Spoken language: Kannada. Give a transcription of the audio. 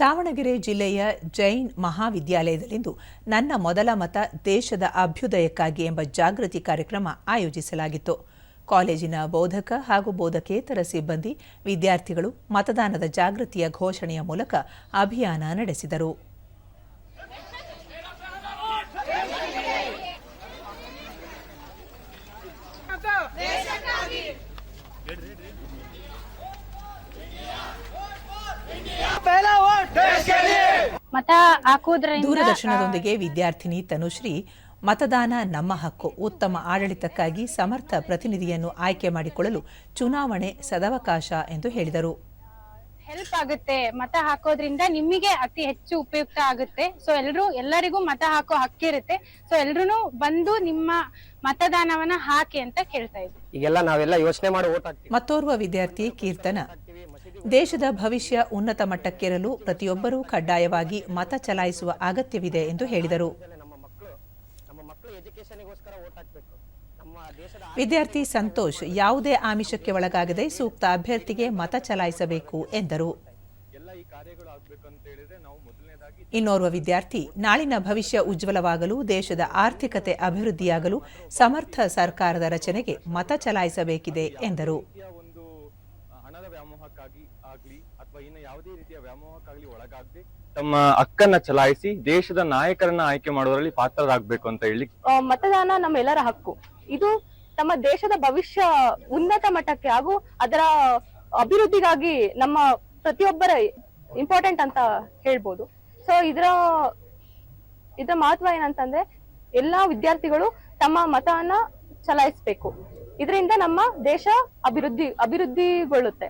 ದಾವಣಗೆರೆ ಜಿಲ್ಲೆಯ ಜೈನ್ ಮಹಾವಿದ್ಯಾಲಯದಲ್ಲಿಂದು ನನ್ನ ಮೊದಲ ಮತ ದೇಶದ ಅಭ್ಯುದಯಕ್ಕಾಗಿ ಎಂಬ ಜಾಗೃತಿ ಕಾರ್ಯಕ್ರಮ ಆಯೋಜಿಸಲಾಗಿತ್ತು. ಕಾಲೇಜಿನ ಬೋಧಕ ಹಾಗೂ ಬೋಧಕೇತರ ಸಿಬ್ಬಂದಿ, ವಿದ್ಯಾರ್ಥಿಗಳು ಮತದಾನದ ಜಾಗೃತಿಯ ಘೋಷಣೆಯ ಮೂಲಕ ಅಭಿಯಾನ ನಡೆಸಿದರು. ಮತ ಹಾಕುವುದರಿಂದ ದೂರದರ್ಶನದೊಂದಿಗೆ ವಿದ್ಯಾರ್ಥಿನಿ ತನುಶ್ರೀ ಮತದಾನ ನಮ್ಮ ಹಕ್ಕು. ಉತ್ತಮ ಆಡಳಿತಕ್ಕಾಗಿ ಸಮರ್ಥ ಪ್ರತಿನಿಧಿಯನ್ನು ಆಯ್ಕೆ ಮಾಡಿಕೊಳ್ಳಲು ಚುನಾವಣೆ ಸದವಕಾಶ ಎಂದು ಹೇಳಿದರು. ಹೆಲ್ಪ್ ಆಗುತ್ತೆ. ಮತ ಹಾಕೋದ್ರಿಂದ ನಿಮಗೆ ಅತಿ ಹೆಚ್ಚು ಉಪಯುಕ್ತ ಆಗುತ್ತೆ. ಸೊ ಎಲ್ರು ಎಲ್ಲರಿಗೂ ಮತ ಹಾಕೋ ಹಕ್ಕಿರುತ್ತೆ ಸೊ ಎಲ್ರು ಬಂದು ನಿಮ್ಮ ಮತದಾನವನ್ನ ಹಾಕಿ ಅಂತ ಕೇಳ್ತಾ ಇದ್ದೀವಿ. ಈಗೆಲ್ಲ ನಾವೆಲ್ಲ ಯೋಚನೆ ಮಾಡಿ ಓಟ್ ಹಾಕ್ತೀವಿ. ಮತ್ತೋರ್ವ ವಿದ್ಯಾರ್ಥಿ ಕೀರ್ತನ. ದೇಶದ ಭವಿಷ್ಯ ಉನ್ನತ ಮಟ್ಟಕ್ಕೇರಲು ಪ್ರತಿಯೊಬ್ಬರೂ ಕಡ್ಡಾಯವಾಗಿ ಮತ ಚಲಾಯಿಸುವ ಅಗತ್ಯವಿದೆ ಎಂದು ಹೇಳಿದರು. ವಿದ್ಯಾರ್ಥಿ ಸಂತೋಷ್ ಯಾವುದೇ ಆಮಿಷಕ್ಕೆ ಒಳಗಾಗದೆ ಸೂಕ್ತ ಅಭ್ಯರ್ಥಿಗೆ ಮತ ಚಲಾಯಿಸಬೇಕು ಎಂದರು. ಇನ್ನೋರ್ವ ವಿದ್ಯಾರ್ಥಿ, ನಾಳಿನ ಭವಿಷ್ಯ ಉಜ್ವಲವಾಗಲು, ದೇಶದ ಆರ್ಥಿಕತೆ ಅಭಿವೃದ್ಧಿಯಾಗಲು ಸಮರ್ಥ ಸರ್ಕಾರದ ರಚನೆಗೆ ಮತ ಚಲಾಯಿಸಬೇಕಿದೆ ಎಂದರು. ವ್ಯಾಮೋಹಕ್ಕಾಗಿ ಆಗ್ಲಿ ಅಥವಾ ಇನ್ನು ಯಾವುದೇ ರೀತಿಯ ವ್ಯಾಮೋಹಕ್ಕಾಗ್ಲಿ ಒಳಗಾಗದೆ ತಮ್ಮ ಹಕ್ಕನ್ನ ಚಲಾಯಿಸಿ ದೇಶದ ನಾಯಕರನ್ನ ಆಯ್ಕೆ ಮಾಡೋದ್ರಲ್ಲಿ ಪಾತ್ರರಾಗಬೇಕು ಅಂತ ಹೇಳಿ ಮತದಾನ ನಮ್ಮೆಲ್ಲರ ಹಕ್ಕು. ಇದು ತಮ್ಮ ದೇಶದ ಭವಿಷ್ಯ ಉನ್ನತ ಮಟ್ಟಕ್ಕೆ ಹಾಗೂ ಅದರ ಅಭಿವೃದ್ಧಿಗಾಗಿ ನಮ್ಮ ಪ್ರತಿಯೊಬ್ಬರ ಇಂಪಾರ್ಟೆಂಟ್ ಅಂತ ಹೇಳ್ಬೋದು. ಸೊ ಇದರ ಇದರ ಮಹತ್ವ ಏನಂತಂದ್ರೆ ಎಲ್ಲಾ ವಿದ್ಯಾರ್ಥಿಗಳು ತಮ್ಮ ಮತವನ್ನ ಚಲಾಯಿಸಬೇಕು. ಇದರಿಂದ ನಮ್ಮ ದೇಶ ಅಭಿವೃದ್ಧಿ, ಅಭಿವೃದ್ಧಿಗೊಳ್ಳುತ್ತೆ.